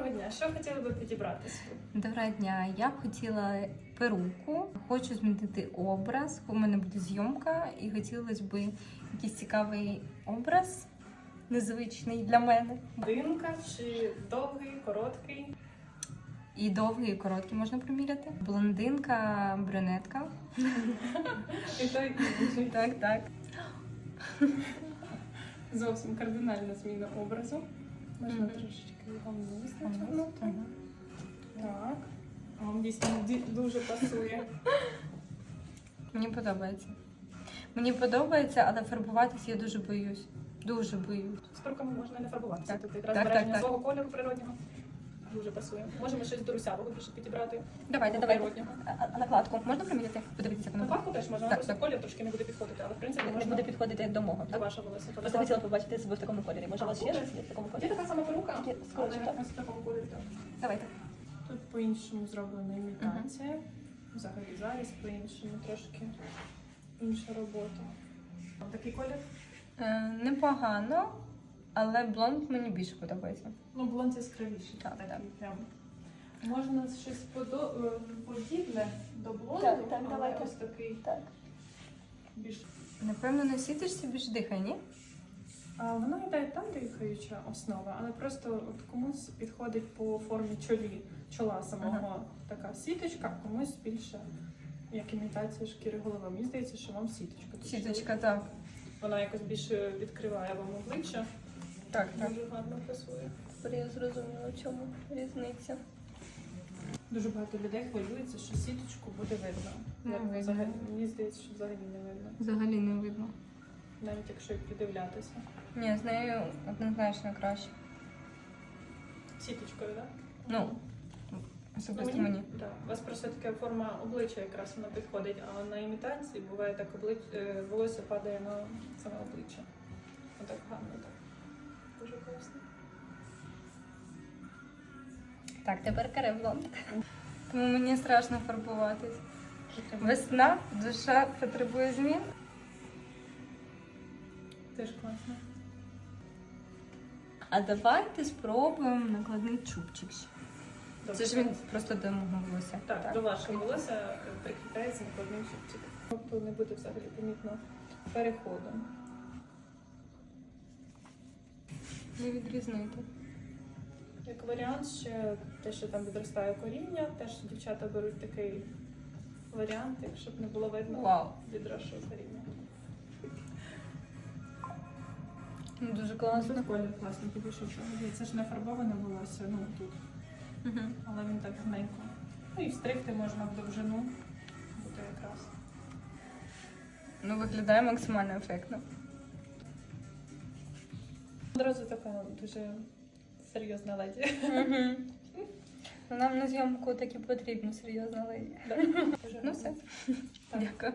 Доброго дня. Що хотіли би підібрати собі? Доброго дня. Я б хотіла перуку. Хочу змінити образ. У мене буде зйомка, і хотілося б якийсь цікавий образ, незвичний для мене. Динка чи довгий, короткий? І довгий, і короткий можна приміряти. Блондинка, брюнетка. І той інший. Так, так. Зовсім кардинальна зміна образу. Можна трошечки Ага, натягнути. Так. Вам дійсно дуже пасує. Мені подобається. Мені подобається, але фарбуватись я дуже боюсь. Дуже боюсь. З перуками можна не фарбуватися. Так. Тут якраз збереження свого кольору природнього. Дуже пасує. Можемо щось до русявого більше підібрати. Давайте, давайте. природнього. А, накладку можна приміряти? Подивитися, вона Накладку теж можна, Так, просто так. колір трошки не буде підходити, але в принципі Не можна буде підходити як до мого. до Так? вашого волосся. Просто хотіла побачити себе в такому кольорі. Може, у вас ще щось є в такому Є кольорі? така сама перука, Такі але ось в такому кольорі. так. Давайте. Тут по-іншому зроблена імітація. Взагалі зараз по-іншому трошки інша робота. Такий колір? Е, непогано, але блонд мені більше подобається. Ну, блонд яскравіший. Так, такий так. прям. Можна щось подо- е, подібне до блонду, Так, так, але давайте. ось такий Так. більш. Напевно, на сіточці більш дихає, ні? А вона йде там дихаюча основа, але просто от комусь підходить по формі чолі, чола самого така сіточка, а комусь більше як імітація шкіри голови. Мені здається, що вам сіточка. Сіточка, так. Вона якось більше відкриває вам обличчя. Так, так. Дуже гарно пасує. Тепер я зрозуміла, в чому різниця. Дуже багато людей хвилюється, що сіточку буде видно. Не Як видно. взагалі, мені здається, що взагалі не видно, Взагалі не видно. навіть якщо і придивлятися. Ні, з нею однозначно краще. Сіточкою, так? Ну, особисто мені. Так. У вас просто така форма обличчя якраз вона підходить, а на імітації буває так облич... е, волосся падає на саме обличчя. Отак гарно так. Дуже класно. Так, тепер каре блонд. Тому мені страшно фарбуватись. Весна, душа потребує змін. Теж класно. А давайте спробуємо накладний чубчик. ще. Це ж він просто до мого волосся. Так, до вашого волосся прикріпляється накладний чубчик. Тобто не буде взагалі помітно переходу. Не відрізнити. Як варіант, ще те, що там відростає коріння, теж дівчата беруть такий варіант, якщо не було видно Вау. відросшого коріння. Ну, Дуже класно. Колір класний, тобі що взагалі. Це ж не фарбоване волосся, ну тут, Угу. але він так гарненько. Ну і встригти можна в довжину. Буде якраз. Ну, виглядає максимально ефектно. Одразу така дуже серйозна леді. Угу. Нам на зйомку таки потрібно серйозна леді. Да. Ну все. Так. Дякую.